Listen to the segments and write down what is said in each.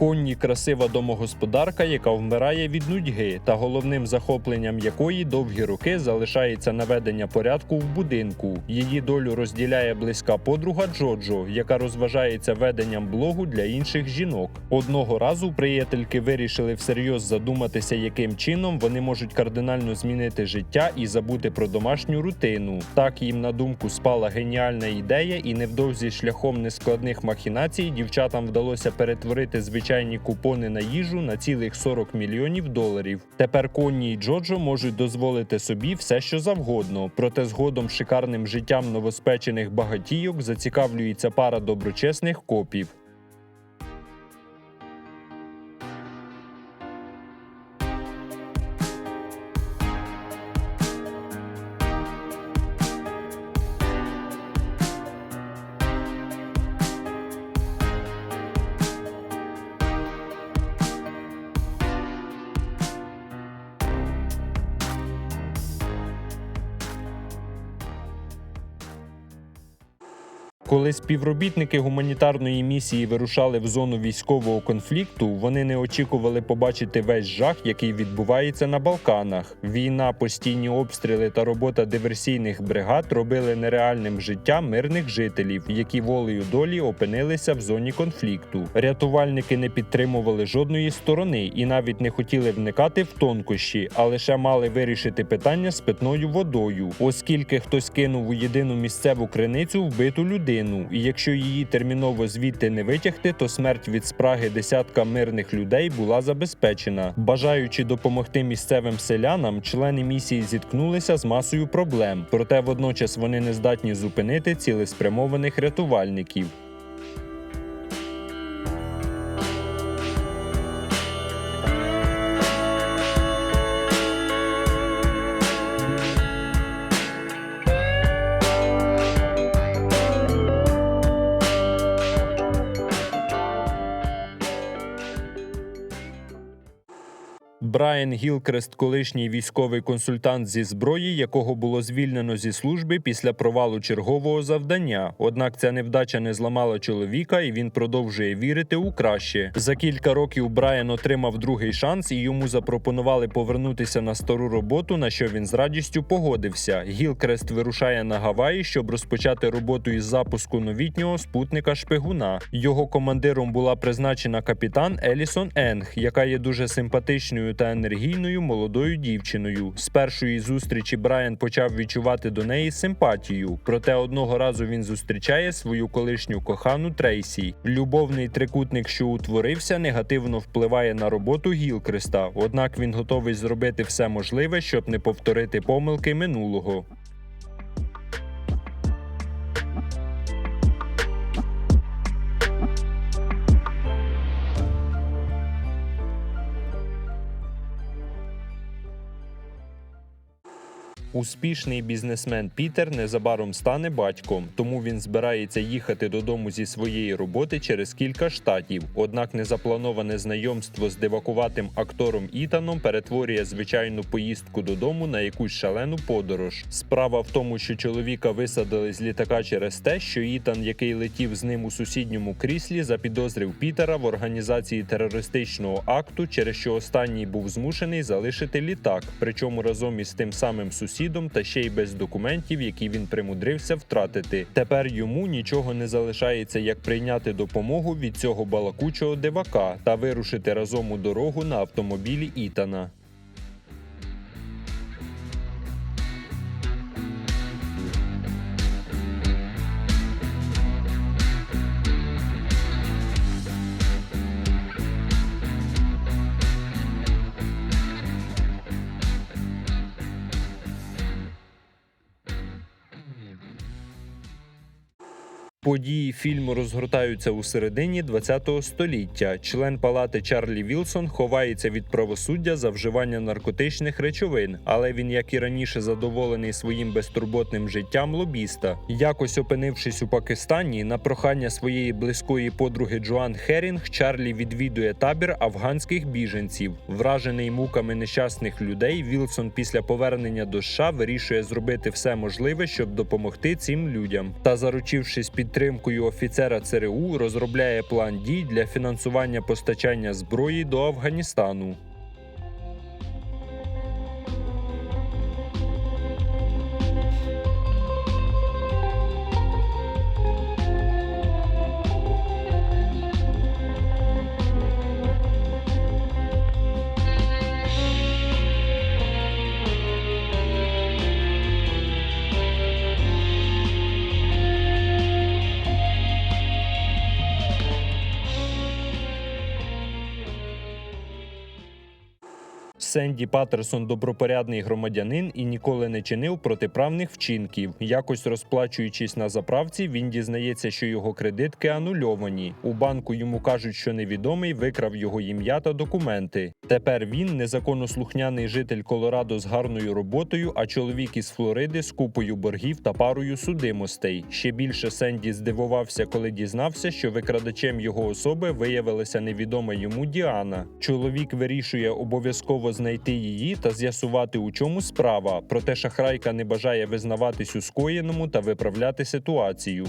Конні красива домогосподарка, яка вмирає від нудьги, та головним захопленням якої довгі роки залишається наведення порядку в будинку. Її долю розділяє близька подруга Джоджо, яка розважається веденням блогу для інших жінок. Одного разу приятельки вирішили всерйоз задуматися, яким чином вони можуть кардинально змінити життя і забути про домашню рутину. Так їм на думку спала геніальна ідея, і невдовзі шляхом нескладних махінацій дівчатам вдалося перетворити звичайні купони на їжу на цілих 40 мільйонів доларів. Тепер Конні і Джоджо можуть дозволити собі все, що завгодно. Проте згодом шикарним життям новоспечених багатійок зацікавлюється пара доброчесних копів. Коли співробітники гуманітарної місії вирушали в зону військового конфлікту, вони не очікували побачити весь жах, який відбувається на Балканах. Війна, постійні обстріли та робота диверсійних бригад робили нереальним життя мирних жителів, які волею долі опинилися в зоні конфлікту. Рятувальники не підтримували жодної сторони і навіть не хотіли вникати в тонкощі, а лише мали вирішити питання з питною водою, оскільки хтось кинув у єдину місцеву криницю вбиту людину, і якщо її терміново звідти не витягти, то смерть від спраги десятка мирних людей була забезпечена. Бажаючи допомогти місцевим селянам, члени місії зіткнулися з масою проблем, проте водночас вони не здатні зупинити цілеспрямованих рятувальників. Брайан Гілкрест, колишній військовий консультант зі зброї, якого було звільнено зі служби після провалу чергового завдання. Однак ця невдача не зламала чоловіка, і він продовжує вірити у краще. За кілька років Брайан отримав другий шанс, і йому запропонували повернутися на стару роботу, на що він з радістю погодився. Гілкрест вирушає на Гаваї, щоб розпочати роботу із запуску новітнього спутника шпигуна. Його командиром була призначена капітан Елісон Енг, яка є дуже симпатичною та енергійною молодою дівчиною. З першої зустрічі Брайан почав відчувати до неї симпатію. Проте одного разу він зустрічає свою колишню кохану Трейсі. Любовний трикутник, що утворився, негативно впливає на роботу Гілкреста. Однак він готовий зробити все можливе, щоб не повторити помилки минулого. Успішний бізнесмен Пітер незабаром стане батьком, тому він збирається їхати додому зі своєї роботи через кілька штатів. Однак незаплановане знайомство з дивакуватим актором Ітаном перетворює звичайну поїздку додому на якусь шалену подорож. Справа в тому, що чоловіка висадили з літака через те, що Ітан, який летів з ним у сусідньому кріслі, запідозрив Пітера в організації терористичного акту, через що останній був змушений залишити літак, причому разом із тим самим сусідом та ще й без документів, які він примудрився втратити. Тепер йому нічого не залишається, як прийняти допомогу від цього балакучого дивака та вирушити разом у дорогу на автомобілі Ітана. Події фільму розгортаються у середині ХХ століття. Член палати Чарлі Вілсон ховається від правосуддя за вживання наркотичних речовин, але він, як і раніше, задоволений своїм безтурботним життям лобіста. Якось опинившись у Пакистані, на прохання своєї близької подруги Джоан Херінг, Чарлі відвідує табір афганських біженців. Вражений муками нещасних людей, Вілсон після повернення до США вирішує зробити все можливе, щоб допомогти цим людям. Та заручившись підтримкою офіцера ЦРУ, розробляє план дій для фінансування постачання зброї до Афганістану. Сенді Паттерсон добропорядний громадянин і ніколи не чинив протиправних вчинків. Якось розплачуючись на заправці, він дізнається, що його кредитки анульовані. У банку йому кажуть, що невідомий викрав його ім'я та документи. Тепер він незаконнослухняний житель Колорадо з гарною роботою, а чоловік із Флориди з купою боргів та парою судимостей. Ще більше Сенді здивувався, коли дізнався, що викрадачем його особи виявилася невідома йому Діана. Чоловік вирішує обов'язково знайти її та з'ясувати, у чому справа. Проте шахрайка не бажає визнаватись у скоєному та виправляти ситуацію.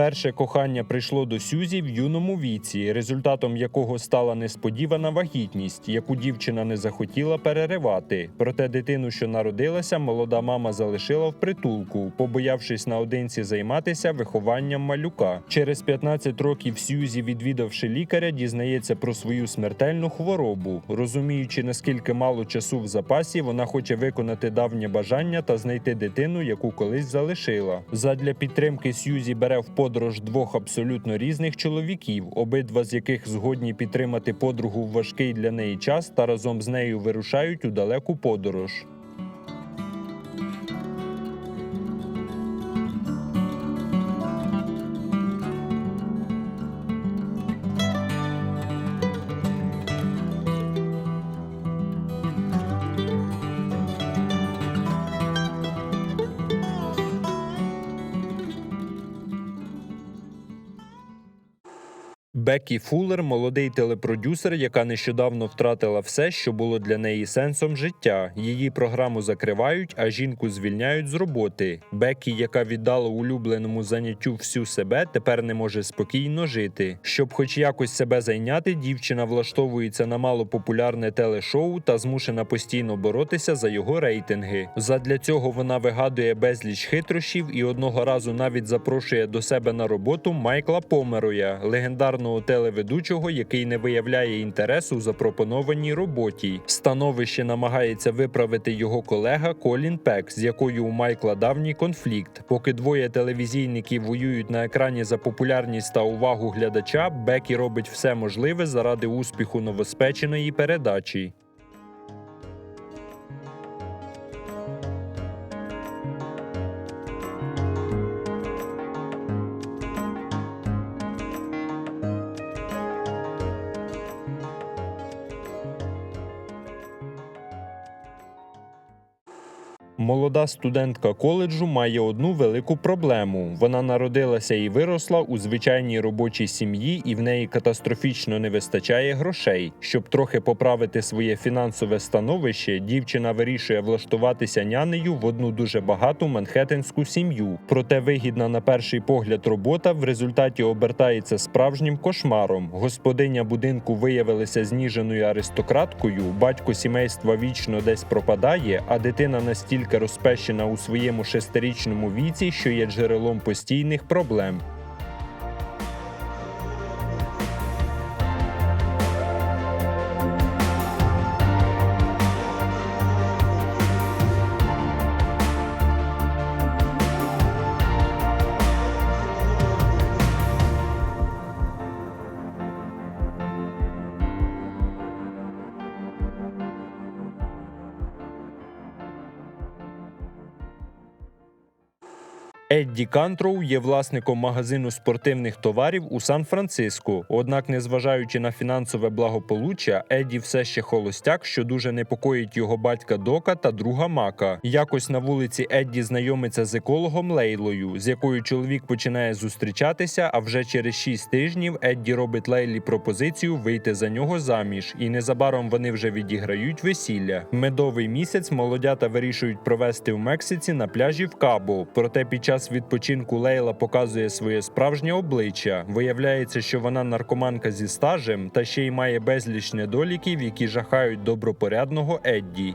Перше кохання прийшло до Сюзі в юному віці, результатом якого стала несподівана вагітність, яку дівчина не захотіла переривати. Проте дитину, що народилася, молода мама залишила в притулку, побоявшись наодинці займатися вихованням малюка. Через 15 років Сюзі, відвідавши лікаря, дізнається про свою смертельну хворобу. Розуміючи, наскільки мало часу в запасі, вона хоче виконати давнє бажання та знайти дитину, яку колись залишила. Задля підтримки Сюзі бере в подорож двох абсолютно різних чоловіків, обидва з яких згодні підтримати подругу в важкий для неї час та разом з нею вирушають у далеку подорож. Бекі Фуллер – молодий телепродюсер, яка нещодавно втратила все, що було для неї сенсом життя. Її програму закривають, а жінку звільняють з роботи. Бекі, яка віддала улюбленому заняттю всю себе, тепер не може спокійно жити. Щоб хоч якось себе зайняти, дівчина влаштовується на малопопулярне телешоу та змушена постійно боротися за його рейтинги. Задля цього вона вигадує безліч хитрощів і одного разу навіть запрошує до себе на роботу Майкла Помероя, легендарного телеведучого, який не виявляє інтересу у запропонованій роботі. Становище намагається виправити його колега Колін Пек, з якою у Майкла давній конфлікт. Поки двоє телевізійників воюють на екрані за популярність та увагу глядача, Бекі робить все можливе заради успіху новоспеченої передачі. Молода студентка коледжу має одну велику проблему. Вона народилася і виросла у звичайній робочій сім'ї, і в неї катастрофічно не вистачає грошей. Щоб трохи поправити своє фінансове становище, дівчина вирішує влаштуватися нянею в одну дуже багату манхеттенську сім'ю. Проте вигідна на перший погляд робота в результаті обертається справжнім кошмаром. Господиня будинку виявилася зніженою аристократкою, батько сімейства вічно десь пропадає, а дитина настільки розпещена у своєму шестирічному віці, що є джерелом постійних проблем. Едді Кантроу є власником магазину спортивних товарів у Сан-Франциско. Однак, незважаючи на фінансове благополуччя, Едді все ще холостяк, що дуже непокоїть його батька Дока та друга Мака. Якось на вулиці Едді знайомиться з екологом Лейлою, з якою чоловік починає зустрічатися. А вже через шість тижнів Едді робить Лейлі пропозицію вийти за нього заміж, і незабаром вони вже відіграють весілля. Медовий місяць молодята вирішують провести в Мексиці на пляжі в Кабо. Проте під час відпочинку Лейла показує своє справжнє обличчя. Виявляється, що вона наркоманка зі стажем та ще й має безліч недоліків, які жахають добропорядного Едді.